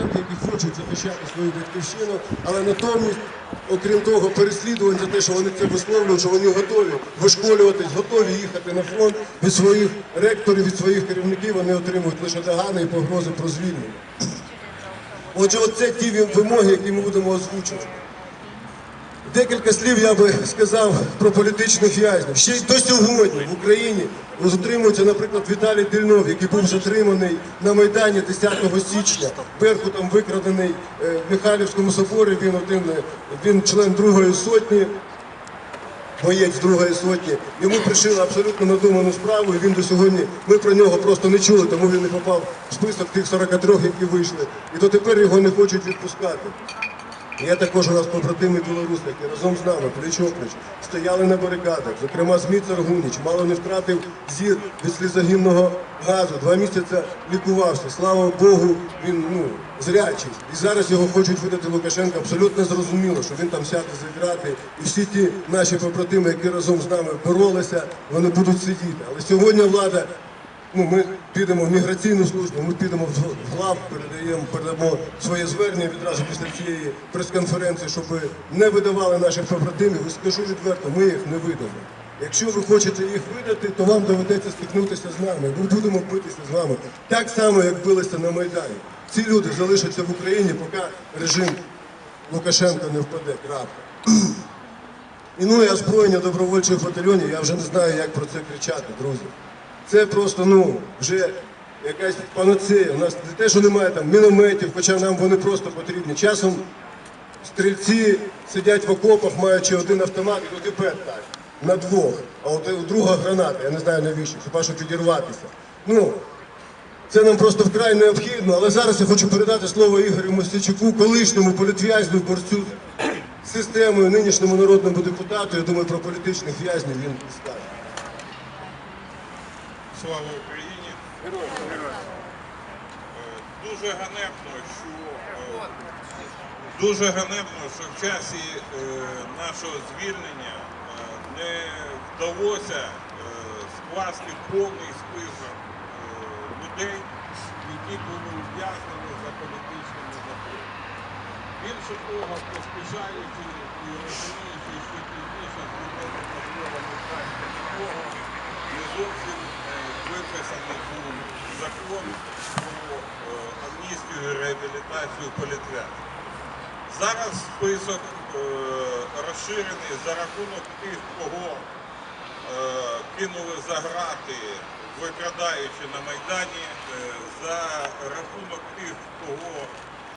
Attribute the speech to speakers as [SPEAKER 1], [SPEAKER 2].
[SPEAKER 1] Порошенка, які хочуть захищати свою батьківщину, але натомість, окрім того, переслідувань за те, що вони це висловлюють, що вони готові вишколюватись, готові їхати на фронт від своїх ректорів, від своїх керівників, вони отримують лише догани і погрози про звільнення. Отже, оце ті вимоги, які ми будемо озвучувати. Декілька слів я би сказав про політичних в'язнів. Ще й до сьогодні в Україні утримується, наприклад, Віталій Дельнов, який був затриманий на Майдані 10 січня. Беркутом викрадений е, в Михайлівському соборі. Він один він член Другої сотні, боєць Другої сотні. Йому пришили абсолютно надуману справу, і він до сьогодні. Ми про нього просто не чули, тому він не попав в список тих 43, які вийшли. І дотепер його не хочуть відпускати. Є також у нас побратими білоруси, які разом з нами, пліч опліч, стояли на барикадах. Зокрема, Зміцер Гуніч мало не втратив зір від слізогінного газу. Два місяці лікувався. Слава Богу, він ну зрячий. І зараз його хочуть видати Лукашенка. Абсолютно зрозуміло, що він там сяде за грати. І всі ті наші побратими, які разом з нами боролися, вони будуть сидіти. Але сьогодні влада ну, ми підемо в міграційну службу, ми підемо в глав, передаємо, передамо своє звернення відразу після цієї прес-конференції, щоб не видавали наших побратимів. І скажу відверто, ми їх не видамо. Якщо ви хочете їх видати, то вам доведеться стикнутися з нами. Ми будемо битися з вами так само, як билися на Майдані. Ці люди залишаться в Україні, поки режим Лукашенка не впаде. Крапка. І ну і озброєння добровольчих батальйонів, я вже не знаю, як про це кричати, друзі. Це просто ну вже якась панацея. У нас не те, що немає там мінометів, хоча нам вони просто потрібні. Часом стрільці сидять в окопах, маючи один автомат, і тепер так, на двох. А от у друга граната, я не знаю навіщо, хіба що підірватися. Ну, це нам просто вкрай необхідно, але зараз я хочу передати слово Ігорю Мосійчуку, колишньому політв'язню, борцю з системою, нинішньому народному депутату. Я думаю, про політичних в'язнів він скаже.
[SPEAKER 2] Слава Україні! Е, Дуже ганебно, що е, дуже ганебно, що в часі е, нашого звільнення не вдалося скласти повний список людей, які були ув'язнені за політичними законами. Більше того, поспішаючи і розуміючи, що пізніше зробити можливо не краще нікого, не зовсім виписаний був закон про амністію і реабілітацію політв'язнів. Зараз список е, розширений за рахунок тих, кого е, кинули за грати, викрадаючи на Майдані, е, за рахунок тих, кого